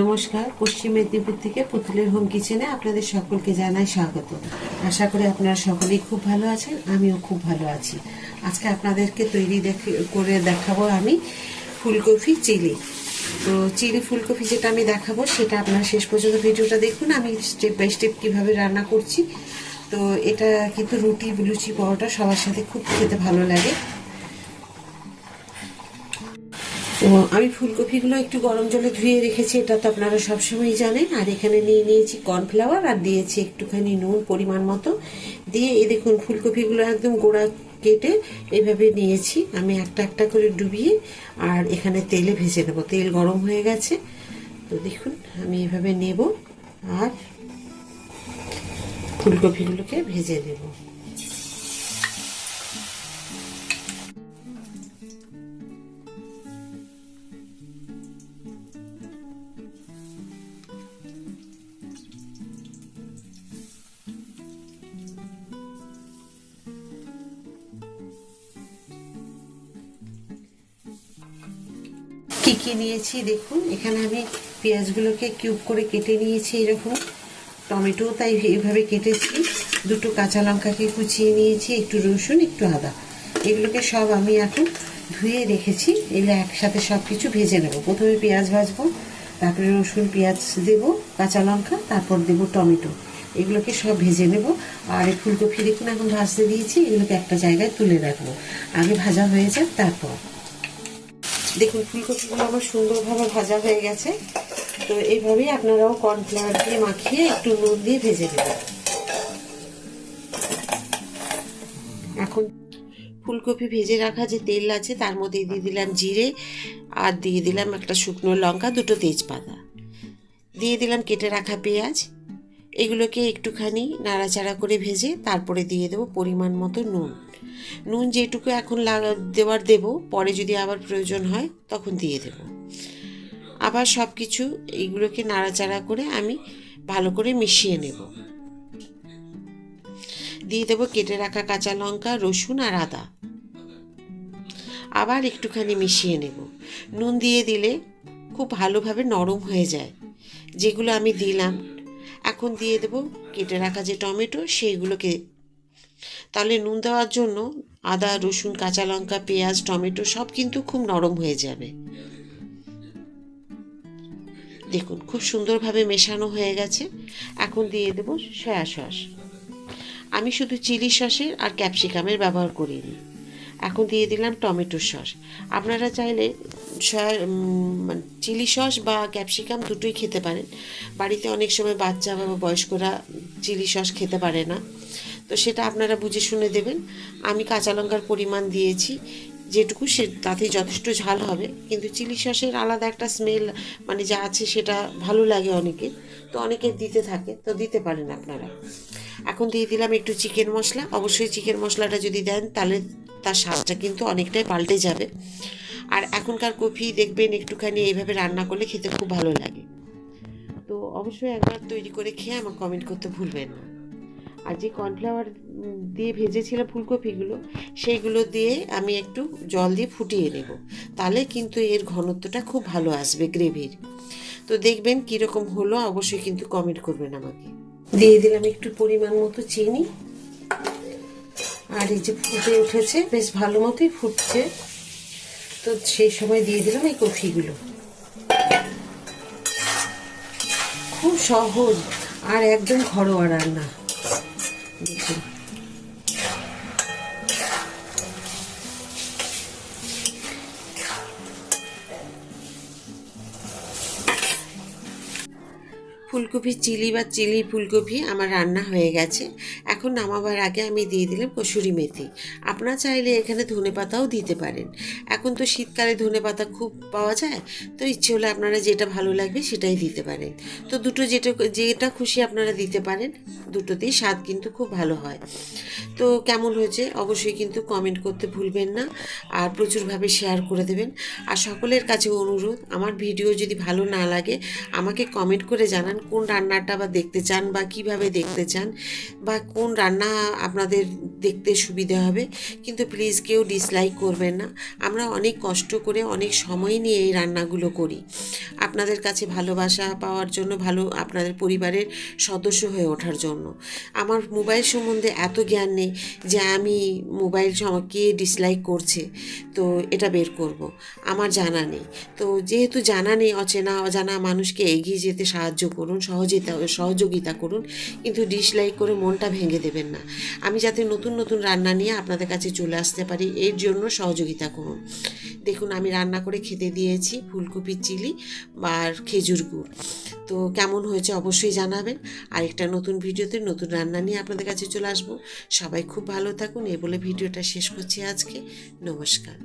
নমস্কার, পশ্চিম মেদিনীপুর থেকে পুতুলের হোম কিচেনে আপনাদের সকলকে জানাই স্বাগত। আশা করি আপনারা সকলেই খুব ভালো আছেন, আমিও খুব ভালো আছি। আজকে আপনাদেরকে তৈরি করে দেখাবো আমি ফুলকপি চিলি। তো চিলি ফুলকপি যেটা আমি দেখাবো, সেটা আপনারা শেষ পর্যন্ত ভিডিওটা দেখুন। আমি স্টেপ বাই স্টেপ কীভাবে রান্না করছি। তো এটা কিন্তু রুটি, লুচি, পরোটা সবার সাথে খুব খেতে ভালো লাগে। তো আমি ফুলকপিগুলো একটু গরম জলে ধুয়ে রেখেছি, এটা তো আপনারা সবসময় জানেন। আর এখানে নিয়ে নিয়েছি কর্নফ্লাওয়ার আর দিয়েছি একটুখানি নুন পরিমাণ মতো। দিয়ে এই দেখুন, ফুলকপিগুলো একদম গোড়া কেটে এভাবে নিয়েছি। আমি একটা একটা করে ডুবিয়ে আর এখানে তেলে ভেজে নেব। তেল গরম হয়ে গেছে। তো দেখুন, আমি এভাবে নেব আর ফুলকপিগুলোকে ভেজে নেব। কি কি নিয়েছি দেখুন, এখানে আমি পেঁয়াজগুলোকে কিউব করে কেটে নিয়েছি এরকম। টমেটো তাই এইভাবে কেটেছি। দুটো কাঁচা লঙ্কাকে কুচিয়ে নিয়েছি, একটু রসুন, একটু আদা। এগুলোকে সব আমি এখন ধুয়ে রেখেছি। এগুলো একসাথে সব কিছু ভেজে নেব। প্রথমে পেঁয়াজ ভাজবো, তারপরে রসুন, পেঁয়াজ দেব, কাঁচা লঙ্কা, তারপর দেব টমেটো। এগুলোকে সব ভেজে নেব। আর এই ফুলকপি দেখুন, এখন ভাজতে দিয়েছি। এগুলোকে একটা জায়গায় তুলে রাখব। আগে ভাজা হয়ে যাক, তারপর। দেখুন, ফুলকপিগুলো আমার সুন্দরভাবে ভাজা হয়ে গেছে। তো এইভাবেই আপনারাও কর্নফ্লাওয়ার দিয়ে মাখিয়ে একটু নুন দিয়ে ভেজে নেবেন। এখন ফুলকপি ভেজে রাখা যে তেল আছে, তার মধ্যে দিয়ে দিলাম জিরে আর দিয়ে দিলাম একটা শুকনো লঙ্কা, দুটো তেজপাতা। দিয়ে দিলাম কেটে রাখা পেঁয়াজ। এগুলোকে একটুখানি নাড়াচাড়া করে ভেজে তারপরে দিয়ে দেবো পরিমাণ মতো নুন। নুন যেটুকু এখন লাগা দেওয়ার দেব, পরে যদি আবার প্রয়োজন হয় তখন দিয়ে দেব। আবার সব কিছু এইগুলোকে নাড়াচাড়া করে আমি ভালো করে মিশিয়ে নেব। দিয়ে দেবো কেটে রাখা কাঁচা লঙ্কা, রসুন আর আদা। আবার একটুখানি মিশিয়ে নেব। নুন দিয়ে দিলে খুব ভালোভাবে নরম হয়ে যায়। যেগুলো আমি দিলাম এখন দিয়ে দেবো কেটে রাখা যে টমেটো সেইগুলোকে। তাহলে নুন দেওয়ার জন্য আদা, রসুন, কাঁচা লঙ্কা, পেঁয়াজ, টমেটো সব কিন্তু খুব নরম হয়ে যাবে। দেখুন খুব সুন্দরভাবে মেশানো হয়ে গেছে। এখন দিয়ে দেবো সয়া সস। আমি শুধু চিলি সসের আর ক্যাপসিকামের ব্যবহার করিনি। এখন দিয়ে দিলাম টমেটো সস। আপনারা চাইলে সয়া চিলি সস বা ক্যাপসিকাম দুটোই খেতে পারেন। বাড়িতে অনেক সময় বাচ্চা বা বয়স্করা চিলি সস খেতে পারে না। তো সেটা আপনারা বুঝে শুনে দেবেন। আমি কাঁচা লঙ্কার পরিমাণ দিয়েছি, যেটুকু সে, তাতে যথেষ্ট ঝাল হবে। কিন্তু চিলি সসের আলাদা একটা স্মেল মানে যা আছে সেটা ভালো লাগে অনেকে তো অনেকে দিতে থাকে, তো দিতে পারেন আপনারা। এখন দিয়ে দিলাম একটু চিকেন মশলা। অবশ্যই চিকেন মশলাটা যদি দেন, তাহলে তার স্বাদটা কিন্তু অনেকটাই পাল্টে যাবে। আর এখনকার কফি দেখবেন একটুখানি এইভাবে রান্না করলে খেতে খুব ভালো লাগে। তো অবশ্যই একবার তৈরি করে খেয়ে আমার কমেন্ট করতে ভুলবেন না। আর যে কর্নফ্লাওয়ার দিয়ে ভেজেছিলাম ফুলকপিগুলো, সেইগুলো দিয়ে আমি একটু জল দিয়ে ফুটিয়ে নেব। তাহলে কিন্তু এর ঘনত্বটা খুব ভালো আসবে গ্রেভির। তো দেখবেন কীরকম হলো, অবশ্যই কিন্তু কমেন্ট করবেন আমাকে। দিয়ে দিলাম একটু পরিমাণ মতো চিনি। আর এই যে ফুটে উঠেছে, বেশ ভালো মতোই ফুটছে। তো সেই সময় দিয়ে দিলাম এই কফিগুলো। খুব সহজ আর একদম ঘরোয়া রান্না। ফুলকপি চিলি বা চিলি ফুলকপি আমার রান্না হয়ে গেছে। এখন নামাবার আগে আমি দিয়ে দিলাম কসুরি মেথি। আপনারা চাইলে এখানে ধনে পাতাও দিতে পারেন। এখন তো শীতকালে ধনে পাতা খুব পাওয়া যায়, তো ইচ্ছে হলে আপনারা যেটা ভালো লাগবে সেটাই দিতে পারেন। তো দুটো যেটা যেটা খুশি আপনারা দিতে পারেন, দুটোতেই স্বাদ কিন্তু খুব ভালো হয়। তো কেমন হয়েছে অবশ্যই কিন্তু কমেন্ট করতে ভুলবেন না, আর প্রচুরভাবে শেয়ার করে দেবেন। আর সকলের কাছে অনুরোধ, আমার ভিডিও যদি ভালো না লাগে, আমাকে কমেন্ট করে জানান কোন রান্নাটা বা দেখতে চান বা কীভাবে দেখতে চান বা কোন রান্না আপনাদের দেখতে সুবিধা হবে, কিন্তু প্লিজ কেউ ডিসলাইক করবেন না। আমরা অনেক কষ্ট করে অনেক সময় নিয়ে এই রান্নাগুলো করি। আপনাদের কাছে ভালোবাসা পাওয়ার জন্য, ভালো আপনাদের পরিবারের সদস্য হয়ে ওঠার জন্য। আমার মোবাইল সম্বন্ধে এত জ্ঞান নেই যে আমি মোবাইল কে ডিসলাইক করছে, তো এটা বের করব। আমার জানা নেই। তো যেহেতু জানা নেই, অচেনা, অজানা মানুষকে এগিয়ে যেতে সাহায্য করুন সহযোগিতা সহযোগিতা করুন, কিন্তু ডিসলাইক করে মনটা ভেঙে দেবেন না। আমি যাতে নতুন নতুন রান্না নিয়ে আপনাদের কাছে চলে আসতে পারি, এর জন্য সহযোগিতা করুন। দেখুন, আমি রান্না করে খেতে দিয়েছি ফুলকপির চিলি আর খেজুর গুড়। তো কেমন হয়েছে অবশ্যই জানাবেন। আরেকটা নতুন ভিডিওতে নতুন রান্না নিয়ে আপনাদের কাছে চলে আসব। সবাই খুব ভালো থাকুন। এ বলে ভিডিওটা শেষ করছি আজকে। নমস্কার।